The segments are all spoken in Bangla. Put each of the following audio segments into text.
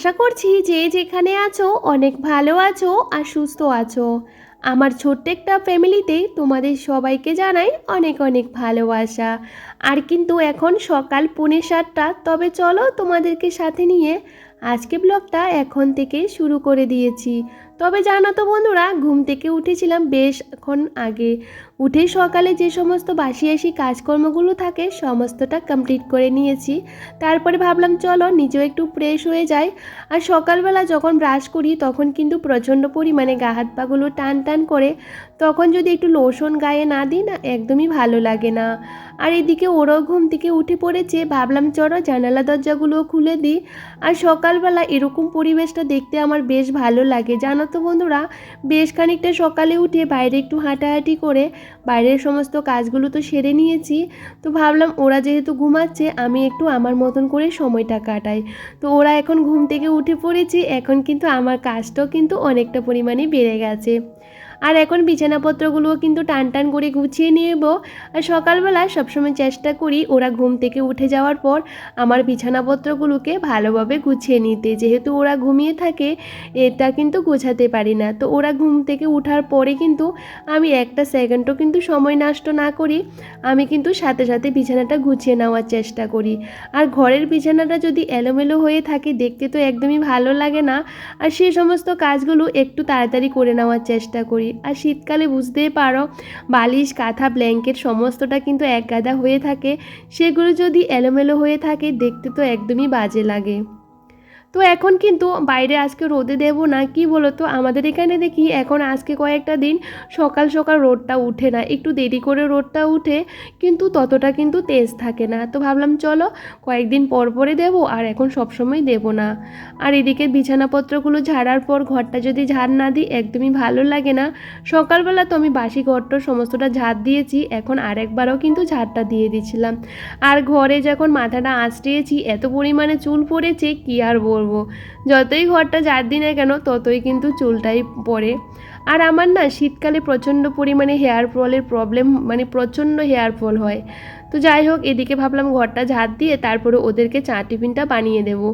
আশা করছি যে যেখানে আছো, অনেক ভালো আছো আর সুস্থ আছো। আমার ছোট্ট একটা ফ্যামিলিতে তোমাদের সবাইকে জানাই অনেক অনেক ভালোবাসা। আর কিন্তু এখন সকাল পৌনে সাতটা। তবে চলো তোমাদেরকে সাথে নিয়ে আজকে ব্লগটা এখন থেকে শুরু করে দিয়েছি। তবে জানো তো বন্ধুরা, ঘুম থেকে উঠেছিলাম বেশক্ষণ আগে। উঠে সকালে যে সমস্ত বাসি আসি কাজকর্মগুলো থাকে, সমস্তটা কমপ্লিট করে নিয়েছি। তারপরে ভাবলাম, চলো নিজেও একটু ফ্রেশ হয়ে যাই। আর সকালবেলা যখন ব্রাশ করি, তখন কিন্তু প্রচণ্ড পরিমাণে গা হাত পাগুলো টান টান করে তখন যদি একটু লোশন গায়ে না দিই না, একদমই ভালো লাগে না। আর এদিকে ওরাও ঘুম থেকে উঠে পড়েছে, ভাবলাম চলো জানালা দরজাগুলো খুলে দিই। আর সকালবেলা এরকম পরিবেশটা দেখতে আমার বেশ ভালো লাগে। জানো তো বন্ধুরা, বেশ খানিকটা সকালে উঠে বাইরে একটু হাঁটাহাঁটি করে বাইরের সমস্ত কাজগুলো তো সেরে নিয়েছি। তো ভাবলাম ওরা যেহেতু ঘুমাচ্ছে, আমি একটু আমার মতন করে সময়টা কাটাই। তো ওরা এখন ঘুম থেকে উঠে পড়েছি, এখন কিন্তু আমার কাজটাও কিন্তু অনেকটা পরিমাণে বেড়ে গেছে। আর এখন বিছানাপত্রগুলোও কিন্তু টান টান করে গুছিয়ে নেব। আর সকালবেলা সবসময় চেষ্টা করি ওরা ঘুম থেকে উঠে যাওয়ার পর আমার বিছানাপত্রগুলোকে ভালোভাবে গুছিয়ে নিতে। যেহেতু ওরা ঘুমিয়ে থাকে, এটা কিন্তু গোছাতে পারি না। তো ওরা ঘুম থেকে ওঠার পরে কিন্তু আমি একটা সেকেন্ডও কিন্তু সময় নষ্ট না করি। আমি কিন্তু সাথে সাথে বিছানাটা গুছিয়ে নেওয়ার চেষ্টা করি। আর ঘরের বিছানাটা যদি এলোমেলো হয়ে থাকে, দেখতে তো একদমই ভালো লাগে না। আর সেই সমস্ত কাজগুলো একটু তাড়াতাড়ি করে নেওয়ার চেষ্টা করি। আর শীতকালে বুঝতেই পারো, বালিশ, কাঁথা ব্ল্যাঙ্কেট সমস্তটা কিন্তু এক গাদা হয়ে থাকে। সেগুলো যদি এলোমেলো হয়ে থাকে, দেখতে তো একদমই বাজে লাগে। তো এখন কিন্তু বাইরে আজকে রোদে দেব না, কি বলো তো আমাদের এখানে দেখি এখন আজকে কয়েকটা দিন সকাল সকাল রোদটা উঠে না, একটু দেরি করে রোদটা উঠে কিন্তু ততটা কিন্তু তেজ থাকে না। তো ভাবলাম চলো কয়েকদিন পর পরে দেবো আর এখন সবসময় দেব না। আর এদিকে বিছানাপত্রগুলো ঝাড়ার পর ঘরটা যদি ঝাড় না দিই একদমই ভালো লাগে না। সকালবেলা তো আমি বাসি ঘরটা সমস্তটা ঝাড় দিয়েছি, এখন আরেকবারও কিন্তু ঝাড়টা দিয়ে দিয়েছিলাম আর ঘরে যখন মাথাটা আঁচড়িয়েছি, এত পরিমাণে চুল পড়েছে, কি আর বলব যতই ঘরটা ঝাড় দিই না কেন, ততই কিন্তু চুলটাই পড়ে আর আমার না শীতকালে প্রচণ্ড পরিমাণে হেয়ার ফলের প্রবলেম মানে প্রচণ্ড হেয়ার ফল হয়। তো যাই হোক, এদিকে ভাবলাম ঘরটা ঝাড় দিয়ে তারপরে ওদেরকে চা টিফিনটা বানিয়ে দেবো।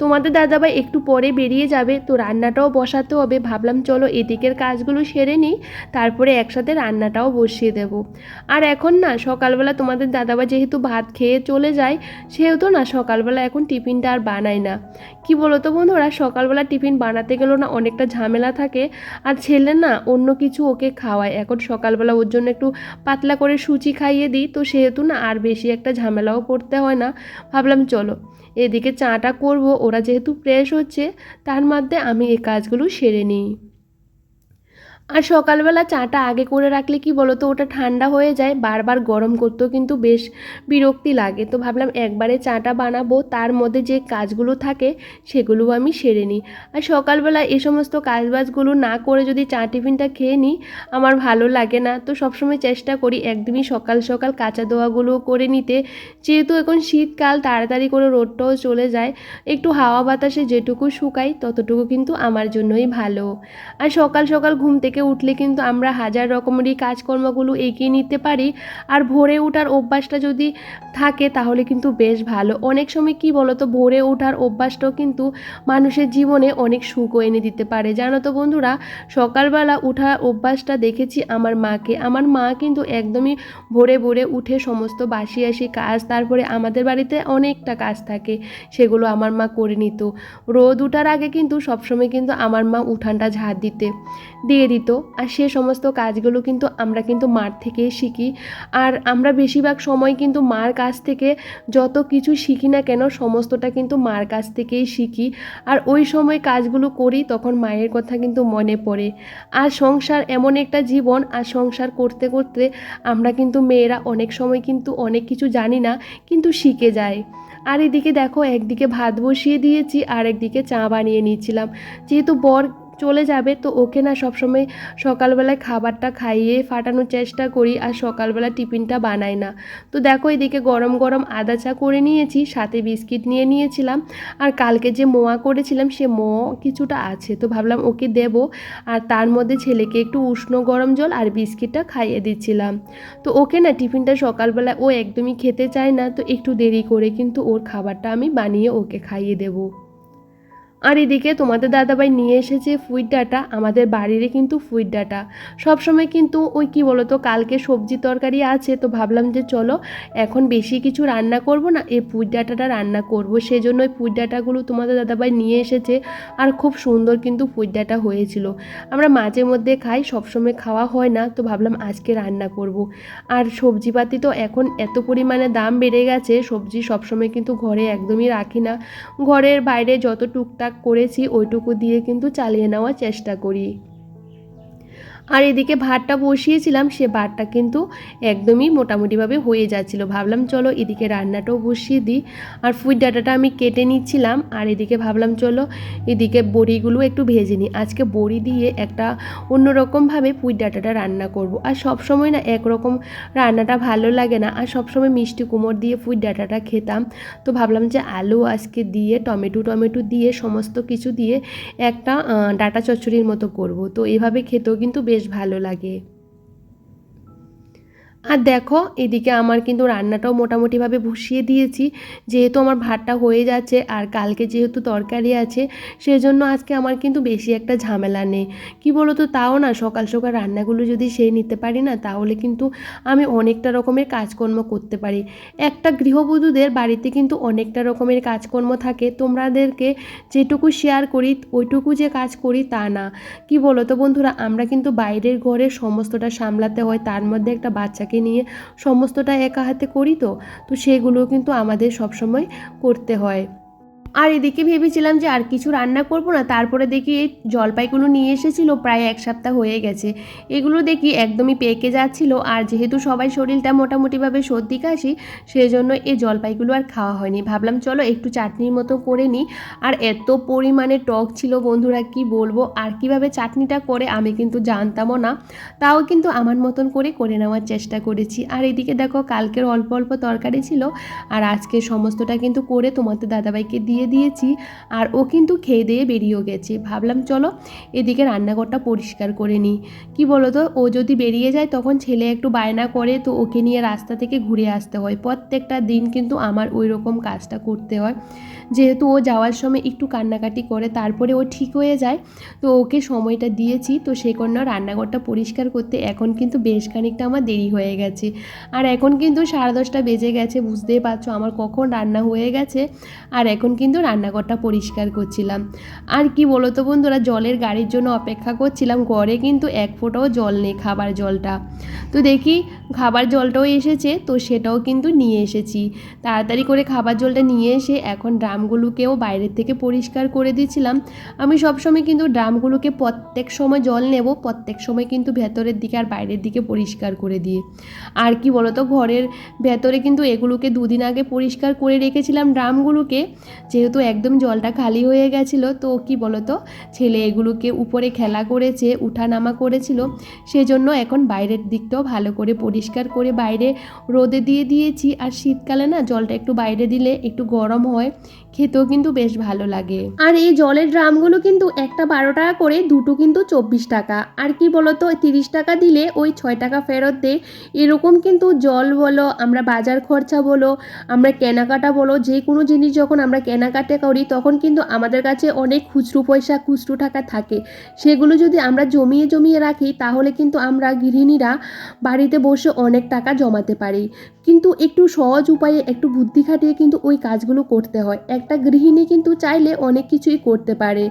তোমাদের দাদাভাই একটু পরে বেরিয়ে যাবে, তো রান্নাটাও বসাতে হবে। ভাবলাম চলো এদিকের কাজগুলো সেরে নিই, তারপরে একসাথে রান্নাটাও বসিয়ে দেব। আর এখন না, সকালবেলা তোমাদের দাদাভাই যেহেতু ভাত খেয়ে চলে যায়, সেহেতু না সকালবেলা এখন টিফিনটা আর বানায় না। কি বলো তো বন্ধুরা, সকালবেলা টিফিন বানাতে গেলেও না অনেকটা ঝামেলা থাকে, আর ছেলে না অন্য কিছু ওকে খাওয়ায়। এখন সকালবেলা ওর জন্য একটু পাতলা করে সুচি খাইয়ে দিই, তো সেহেতু না আর বেশি একটা ঝামেলাও পড়তে হয় না। ভাবলাম চলো, এদিকে চাটা করব ওরা যেহেতু ফ্রেশ হচ্ছে তার মধ্যে আমি এই কাজগুলো সেরে নিই। আর সকালবেলা চাটা আগে করে রাখলে কি বলো তো ওটা ঠান্ডা হয়ে যায়, বারবার গরম করতেও কিন্তু বেশ বিরক্তি লাগে। তো ভাবলাম একবারে চাটা বানাবো, তার মধ্যে যে কাজগুলো থাকে সেগুলো আমি সেরে নিই। আর সকালবেলা এ সমস্ত কাজবাজগুলো না করে যদি চা টিফিনটা খেয়ে নিই, আমার ভালো লাগে না। তো সবসময় চেষ্টা করি একদমই সকাল সকাল কাঁচা দোয়াগুলো করে নিতে। যেহেতু এখন শীতকাল, তাড়াতাড়ি করে রোদটাও চলে যায়, একটু হাওয়া বাতাসে যেটুকু শুকাই, ততটুকু কিন্তু আমার জন্যই ভালো। আর সকাল সকাল ঘুম থেকে উঠলে কিন্তু আমরা হাজার রকমেরই কাজকর্মগুলো এগিয়ে নিতে পারি। আর ভোরে ওঠার অভ্যাসটা যদি থাকে তাহলে কিন্তু বেশ ভালো। অনেক সময় কি বলো তো ভোরে ওঠার অভ্যাসটাও কিন্তু মানুষের জীবনে অনেক সুখও এনে দিতে পারে। জানো তো বন্ধুরা, সকালবেলা ওঠার অভ্যাসটা দেখেছি আমার মাকে। আমার মা কিন্তু একদমই ভোরে ভোরে উঠে সমস্ত বাসি আসি কাজ, তারপরে আমাদের বাড়িতে অনেকটা কাজ থাকে, সেগুলো আমার মা করে নিত। রোদ উঠার আগে কিন্তু সবসময় কিন্তু আমার মা উঠানটা ঝাড় দিতে, দিয়ে দিত। আর সে সমস্ত কাজগুলো কিন্তু আমরা কিন্তু মার থেকেই শিখি। আর আমরা বেশিরভাগ সময় কিন্তু মার কাছ থেকে যত কিছু শিখি না কেন, সমস্তটা কিন্তু মার কাছ থেকেই শিখি। আর ওই সময় কাজগুলো করি, তখন মায়ের কথা কিন্তু মনে পড়ে। আর সংসার এমন একটা জীবন, আর সংসার করতে করতে আমরা কিন্তু মেয়েরা অনেক সময় কিন্তু অনেক কিছু জানি না, কিন্তু শিখে যায় আর এদিকে দেখো, একদিকে ভাত বসিয়ে দিয়েছি আর একদিকে চা বানিয়ে নিয়েছিলাম যেহেতু বর চলে যাবে, তো ওকে না সবসময় সকালবেলায় খাবারটা খাইয়ে ফাটানোর চেষ্টা করি আর সকালবেলা টিফিনটা বানাই না। তো দেখো এদিকে গরম গরম আদা চা করে নিয়েছি, সাথে বিস্কিট নিয়ে নিয়েছিলাম। আর কালকে যে মোয়া করেছিলাম, সে মো কিছুটা আছে, তো ভাবলাম ওকে দেব। আর তার মধ্যে ছেলেকে একটু উষ্ণ গরম জল আর বিস্কিটটা খাইয়ে দিচ্ছিলাম। তো ওকে না টিফিনটা সকালবেলা ও একদমই খেতে চায় না, তো একটু দেরি করে কিন্তু ওর খাবারটা আমি বানিয়ে ওকে খাইয়ে দেবো। আর এদিকে তোমাদের দাদাভাই নিয়ে এসেছে ফুইট ডাটা, আমাদের বাড়িরই কিন্তু ফুইট ডাটা। সবসময় কিন্তু ওই কি তো কালকে সবজি তরকারি আছে, তো ভাবলাম যে চলো, এখন বেশি কিছু রান্না করব না, এই ফুইট ডাটাটা রান্না করব। সেই জন্য ওই ফুইট ডাটাগুলো তোমাদের দাদাভাই নিয়ে এসেছে, আর খুব সুন্দর কিন্তু ফুইট ডাটা হয়েছিল। আমরা মাঝে মধ্যে খাই, সবসময় খাওয়া হয় না, তো ভাবলাম আজকে রান্না করব। আর সবজিপাতি তো এখন এত পরিমাণে দাম বেড়ে গেছে, সবজি সবসময় কিন্তু ঘরে একদমই রাখি না। ঘরের বাইরে যত টুকটাক করেছি ওইটুকু দিয়ে কিন্তু চালিয়ে নেওয়ার চেষ্টা করি। আর এদিকে ভাতটা বসিয়েছিলাম, সে ভাতটা কিন্তু একদমই মোটামুটিভাবে হয়ে যাচ্ছিল। ভাবলাম চলো এদিকে রান্নাটাও বসিয়ে দিই। আর ফুড ডাটাটা আমি কেটে নিচ্ছিলাম, আর এদিকে ভাবলাম চলো এদিকে বড়িগুলো একটু ভেজে নিই। আজকে বড়ি দিয়ে একটা অন্যরকমভাবে ফুড ডাটাটা রান্না করব। আর সব সময় না একরকম রান্নাটা ভালো লাগে না, আর সবসময় মিষ্টি কুমোর দিয়ে ফুড ডাটাটা খেতাম। তো ভাবলাম যে আলু আজকে দিয়ে, টমেটো টমেটো দিয়ে, সমস্ত কিছু দিয়ে একটা ডাটা চচ্চড়ির মতো করব। তো এভাবে খেতেও কিন্তু বেশ ভালো লাগে। আর দেখো, এদিকে আমার কিন্তু রান্নাটাও মোটামুটিভাবে বসিয়ে দিয়েছি। যেহেতু আমার ভাতটা হয়ে যাচ্ছে আর কালকে যেহেতু তরকারি আছে, সেজন্য আজকে আমার কিন্তু বেশি একটা ঝামেলা নেই। কি বলো তো তাও না সকাল সকাল রান্নাগুলো যদি সেই নিতে পারি না, তাহলে কিন্তু আমি অনেকটা রকমের কাজকর্ম করতে পারি। একটা গৃহবধূদের বাড়িতে কিন্তু অনেকটা রকমের কাজকর্ম থাকে। তোমাদেরকে যেটুকু শেয়ার করি, ওইটুকু যে কাজ করি তা না। কি বলো তো বন্ধুরা, আমরা কিন্তু বাইরের ঘরে সমস্তটা সামলাতে হয়, তার মধ্যে একটা বাচ্চাকে নিয়ে সমস্তটা একা হাতে করি তো তো সেগুলো কিন্তু আমাদের সবসময় করতে হয়। আর এদিকে ভেবেছিলাম যে আর কিছু রান্না করব না, তারপরে দেখি এই জলপাইগুলো নিয়ে এসেছিল, প্রায় এক সপ্তাহ হয়ে গেছে। এগুলো দেখি একদমই পেকে যাচ্ছিল, আর যেহেতু সবাই শরীরটা মোটামুটিভাবে সর্দি কাশি সেই জন্য এই জলপাইগুলো আর খাওয়া হয়নি। ভাবলাম চলো একটু চাটনির মতো করে নিই। আর এত পরিমাণে টক ছিল বন্ধুরা, কি বলব? আর কীভাবে চাটনিটা করে আমি কিন্তু জানতামও না। তাও কিন্তু আমার মতন করে করে নেওয়ার চেষ্টা করেছি। আর এদিকে দেখো, কালকের অল্প অল্প তরকারি ছিল, আর আজকে সমস্তটা কিন্তু করে তোমাদের দাদাভাইকে দিয়ে দিয়েছি আর ও কিন্তু খেয়ে দিয়ে বেরিয়েও গেছে। ভাবলাম চলো এদিকে রান্নাঘরটা পরিষ্কার করে নিই। কি বলো তো ও যদি বেরিয়ে যায় তখন ছেলে একটু বায়না করে তো ওকে নিয়ে রাস্তা থেকে ঘুরে আসতে হয়। প্রত্যেকটা দিন কিন্তু আমার ওই রকম কাজটা করতে হয়। যেহেতু ও যাওয়ার সময় একটু কান্নাকাটি করে, তারপরে ও ঠিক হয়ে যায়। তো ওকে সময়টা দিয়েছি। তো সেই কারণে রান্নাঘরটা পরিষ্কার করতে এখন কিন্তু বেশ খানিকটা আমার দেরি হয়ে গেছে। আর এখন কিন্তু সাড়ে দশটা বেজে গেছে, বুঝতেই পারছ আমার কখন রান্না হয়ে গেছে। আর এখন কিন্তু রান্নাঘরটা পরিষ্কার করছিলাম। আর কি বলো তো বন্ধুরা, জলের গাড়ির জন্য অপেক্ষা করছিলাম, ঘরে কিন্তু এক ফোঁটাও জল নেই খাবার জলটা। তো দেখি খাবার জলটাও এসেছে, তো সেটাও কিন্তু নিয়ে এসেছি। তাড়াতাড়ি করে খাবার জলটা নিয়ে এসে এখন ড্রামগুলোকেও বাইরের থেকে পরিষ্কার করে দিয়েছিলাম। আমি সবসময় কিন্তু ড্রামগুলোকে প্রত্যেক সময় জল নেব, প্রত্যেক সময় কিন্তু ভেতরের দিকে আর বাইরের দিকে পরিষ্কার করে দিয়ে আর কি বলতো, ঘরের ভেতরে কিন্তু এগুলোকে দুদিন আগে পরিষ্কার করে রেখেছিলাম ড্রামগুলোকে, যেহেতু একদম জলটা খালি হয়ে গেছিল, তো কি বলতো, ছেলে এগুলোকে উপরে খেলা করেছে, উঠানামা করেছিল, সেজন্য এখন বাইরের দিকটাও ভালো করে পরিষ্কার করে বাইরে রোদে দিয়ে দিয়েছি। আর শীতকালে না জলটা একটু বাইরে দিলে একটু গরম হয় খেতেও কিন্তু বেশ ভালো লাগে। আর এই জলের ড্রামগুলো কিন্তু একটা বারো টাকা করে, দুটো কিন্তু চব্বিশ টাকা। আর কি বলতো, তিরিশ টাকা দিলে ওই ছয় টাকা ফেরত দেয় এরকম কিন্তু জল বলো, আমরা বাজার খরচা বলো, আমরা কেনাকাটা বলো, যে কোনো জিনিস যখন আমরা কেনাকাটা করি, তখন কিন্তু আমাদের কাছে অনেক খুচরো পয়সা, খুচরো টাকা থাকে। সেগুলো যদি আমরা জমিয়ে জমিয়ে রাখি, তাহলে কিন্তু আমরা গৃহিণীরা বাড়িতে বসে অনেক টাকা জমাতে পারি। কিন্তু একটু সহজ উপায়ে, একটু বুদ্ধি খাটিয়ে কিন্তু ওই কাজগুলো করতে হয়। একটা গৃহিণী কিন্তু চাইলে অনেক কিছুই করতে পারে।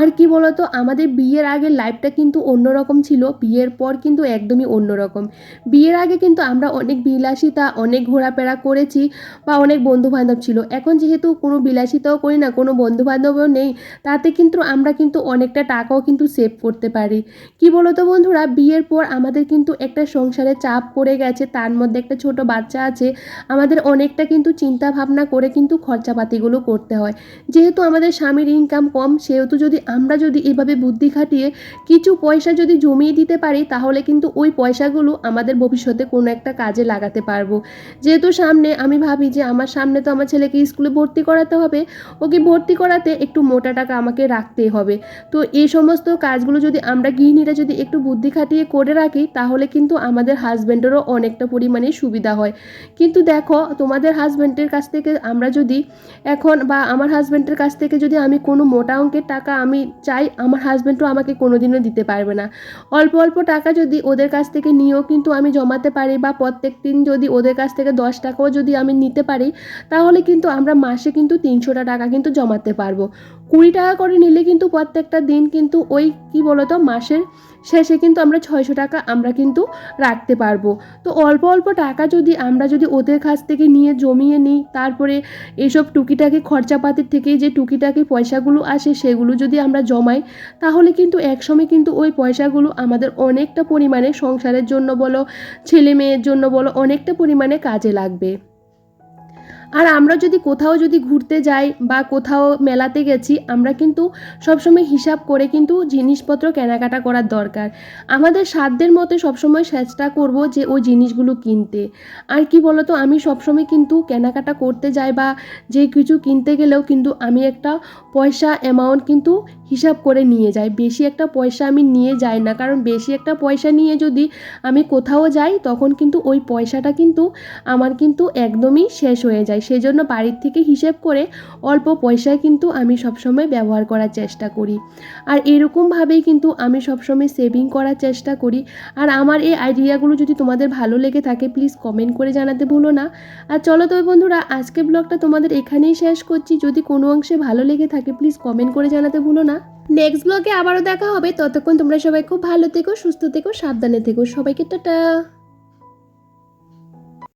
আর কি বলতো, আমাদের বিয়ের আগে লাইফটা কিন্তু অন্যরকম ছিল, বিয়ের পর কিন্তু একদমই অন্যরকম। বিয়ের আগে কিন্তু আমরা অনেক বিলাসিতা, অনেক ঘোরাফেরা করেছি বা অনেক বন্ধু বান্ধব ছিল। এখন যেহেতু কোনো বিলাসিতাও করি না, কোনো বন্ধু বান্ধবও নেই, তাতে কিন্তু আমরা কিন্তু অনেকটা টাকাও কিন্তু সেভ করতে পারি। কি বলতো বন্ধুরা, বিয়ের পর আমাদের কিন্তু একটা সংসারে চাপ পড়ে গেছে, তার মধ্যে একটা ছোট বাচ্চা আছে, আমাদের অনেকটা কিন্তু চিন্তা ভাবনা করে কিন্তু খরচাপাতিগুলো করতে হয়। যেহেতু আমাদের স্বামীর ইনকাম কম, সেহেতু যদি আমরা যদি এভাবে বুদ্ধি খাটিয়ে কিছু পয়সা যদি জমিয়ে দিতে পারি, তাহলে কিন্তু ওই পয়সাগুলো আমাদের ভবিষ্যতে কোনো একটা কাজে লাগাতে পারব। যেহেতু সামনে আমি ভাবি যে আমার সামনে তো আমার ছেলেকে স্কুলে ভর্তি করাতে হবে, ওকে ভর্তি করাতে একটু মোটা টাকা আমাকে রাখতেই হবে। তো এই সমস্ত কাজগুলো যদি আমরা গৃহিণীরা যদি একটু বুদ্ধি খাটিয়ে করে রাখি, তাহলে কিন্তু আমাদের হাজব্যান্ডেরও অনেকটা পরিমাণে সুবিধা হয়। কিন্তু দেখো, তোমাদের হাজব্যান্ডের কাছ থেকে আমরা যদি এখন বা আমার হাজব্যান্ডের কাছ থেকে যদি আমি কোনো মোটা অঙ্কের টাকা আমি চাই, আমার হাজব্যান্ডও আমাকে কোনো দিনও দিতে পারবে না। অল্প অল্প টাকা যদি ওদের কাছ থেকে নিয়েও কিন্তু আমি জমাতে পারি বা প্রত্যেক দিন যদি ওদের কাছ থেকে দশ টাকাও যদি আমি নিতে পারি, তাহলে কিন্তু আমরা মাসে কিন্তু তিনশোটা টাকা কিন্তু জমাতে পারব। কুড়ি টাকা করে নিলে কিন্তু প্রত্যেকটা দিন কিন্তু ওই, কি বলতো, মাসের শেষে কিন্তু আমরা ছয়শো টাকা আমরা কিন্তু রাখতে পারব। তো অল্প অল্প টাকা যদি আমরা যদি ওদের কাছ থেকে নিয়ে জমিয়ে নিই, তারপরে এসব টুকিটাকি খরচাপাতির থেকে যে টুকিটাকি পয়সাগুলো আসে সেগুলো যদি আমরা জমাই, তাহলে কিন্তু একসময় কিন্তু ওই পয়সাগুলো আমাদের অনেকটা পরিমাণে সংসারের জন্য বলো, ছেলে মেয়ের জন্য বলো, অনেকটা পরিমাণে কাজে লাগবে। আর আমরা যদি কোথাও যদি ঘুরতে যাই বা কোথাও মেলাতে গেছি, আমরা কিন্তু সবসময় হিসাব করে কিন্তু জিনিসপত্র কেনাকাটা করার দরকার। আমাদের সাধ্যের মতো সবসময় চেষ্টা করব যে ওই জিনিসগুলো কিনতে। আর কি বলতো, আমি সবসময় কিন্তু কেনাকাটা করতে যাই বা যে কিছু কিনতে গেলেও কিন্তু আমি একটা পয়সা অ্যামাউন্ট কিন্তু হিসাব করে নিয়ে যাই। বেশি একটা পয়সা আমি নিয়ে যাই না, কারণ বেশি একটা পয়সা নিয়ে যদি আমি কোথাও যাই, তখন কিন্তু ওই পয়সাটা কিন্তু আমার কিন্তু একদমই শেষ হয়ে যায়। সেজন্য বাড়ির থেকে হিসেব করে অল্প পয়সায় কিন্তু আমি সবসময় ব্যবহার করার চেষ্টা করি। আর এরকমভাবেই কিন্তু আমি সবসময় সেভিং করার চেষ্টা করি। আর আমার এই আইডিয়াগুলো যদি তোমাদের ভালো লেগে থাকে প্লিজ কমেন্ট করে জানাতে ভুলো না। আর চলো তবে বন্ধুরা আজকে ব্লগটা তোমাদের এখানেই শেষ করছি। যদি কোনো অংশে ভালো লেগে থাকে প্লিজ কমেন্ট করে জানাতে ভুলো না। নেক্সট ব্লগে আবারও দেখা হবে। ততক্ষণ তোমরা সবাই খুব ভালো থেকো, সুস্থ থেকো, সাবধানে থেকো। সবাইকে টাটা।